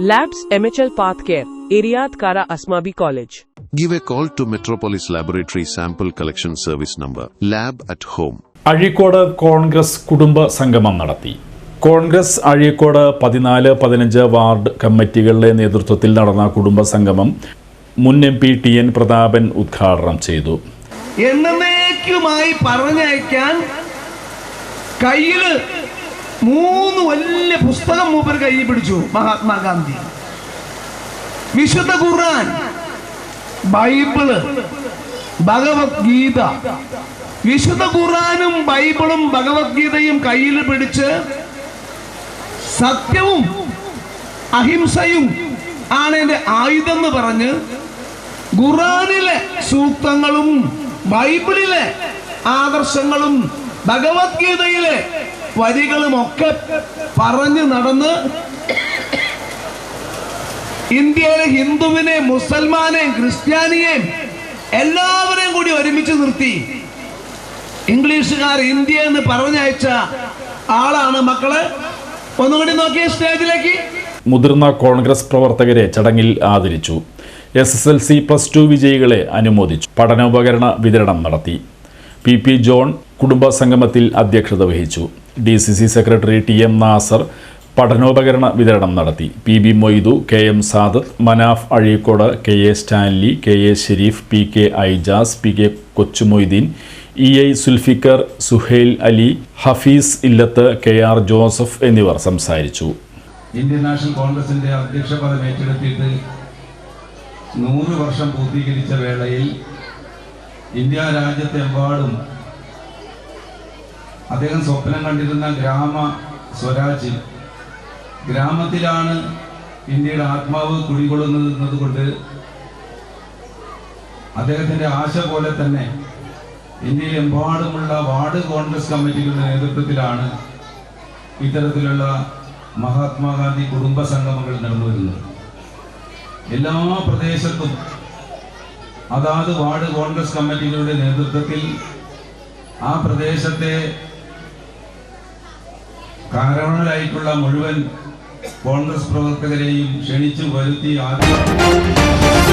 Labs MHL Path Care, Iriad Kara Asmabi College. Give a call to Metropolis Laboratory Sample Collection Service number Lab at Home. Azhikode Congress കുടുംബ സംഗമം നടത്തി കോൺഗ്രസ് അഴീക്കോട് പതിനാല് പതിനഞ്ച് ward കമ്മിറ്റികളുടെ നേതൃത്വത്തിൽ നടന്ന കുടുംബ സംഗമം മുൻ M P T N Prathapan ഉദ്ഘാടനം ചെയ്തു എന്നേക്കുമായി പറഞ്ഞയക്കാൻ കയ്യിൽ മൂന്ന് വലിയ പുസ്തകം മൂപ്പർ കയ്യിൽ പിടിച്ചു മഹാത്മാഗാന്ധി. വിശുദ്ധ ഖുർആൻ ബൈബിൾ ഭഗവത്ഗീത. വിശുദ്ധ ഖുർആാനും ബൈബിളും ഭഗവത്ഗീതയും കയ്യിൽ പിടിച്ച് സത്യവും അഹിംസയും ആണ് എന്റെ ആയുധം എന്ന് പറഞ്ഞ് ഖുറാനിലെ സൂക്തങ്ങളും ബൈബിളിലെ ആദർശങ്ങളും ഭഗവത്ഗീതയിലെ വരികളും ഒക്കെ പറഞ്ഞു നടന്ന് ഇന്ത്യയിലെ ഹിന്ദുവിനെ മുസൽമാനെയും ക്രിസ്ത്യാനിയെയും എല്ലാവരെയും കൂടി ഒരുമിച്ച് നിർത്തി. ഇംഗ്ലീഷുകാർ ഇന്ത്യ എന്ന് പറഞ്ഞയച്ച ആളാണ് മക്കൾ. ഒന്നുകൂടി നോക്കിയ സ്റ്റേജിലേക്ക്. മുതിർന്ന കോൺഗ്രസ് പ്രവർത്തകരെ ചടങ്ങിൽ ആദരിച്ചു. S S L C plus two വിജയികളെ അനുമോദിച്ചു. പഠനോപകരണ വിതരണം നടത്തി. പി പി ജോൺ കുടുംബ സംഗമത്തിൽ അധ്യക്ഷത വഹിച്ചു. D C C secretary T M Nasar പഠനോപകരണ വിതരണം നടത്തി. P B Moythu K M Sadath Manaf Azhikode K A Stanley K A Shareef P K Aijas P K Kochumoideen E I Sulfikar Suhail Ali Hafeez Illath K R Joseph എന്നിവർ സംസാരിച്ചു. Indian national കോൺഗ്രസിന്റെ അധ്യക്ഷ പദം ഏറ്റെടുത്തിട്ട് നൂറ് വർഷം പൂർത്തീകരിച്ച വേളയിൽ India രാജ്യത്തെമ്പാടും അദ്ദേഹം സ്വപ്നം കണ്ടിരുന്ന ഗ്രാമ സ്വരാജ്. ഗ്രാമത്തിലാണ് ഇന്ത്യയുടെ ആത്മാവ് കുടികൊള്ളുന്നത് എന്നതുകൊണ്ട് അദ്ദേഹത്തിന്റെ ആശ പോലെ തന്നെ ഇന്ത്യയിലെമ്പാടുമുള്ള വാർഡ് കോൺഗ്രസ് കമ്മിറ്റികളുടെ നേതൃത്വത്തിലാണ് ഇത്തരത്തിലുള്ള മഹാത്മാഗാന്ധി കുടുംബ സംഗമങ്ങൾ നടന്നു വരുന്നത്. എല്ലാ പ്രദേശത്തും അതാത് വാർഡ് കോൺഗ്രസ് കമ്മിറ്റികളുടെ നേതൃത്വത്തിൽ ആ പ്രദേശത്തെ കാരണരായിട്ടുള്ള മുഴുവൻ കോൺഗ്രസ് പ്രവർത്തകരെയും ക്ഷണിച്ചു വരുത്തി ആദ്യം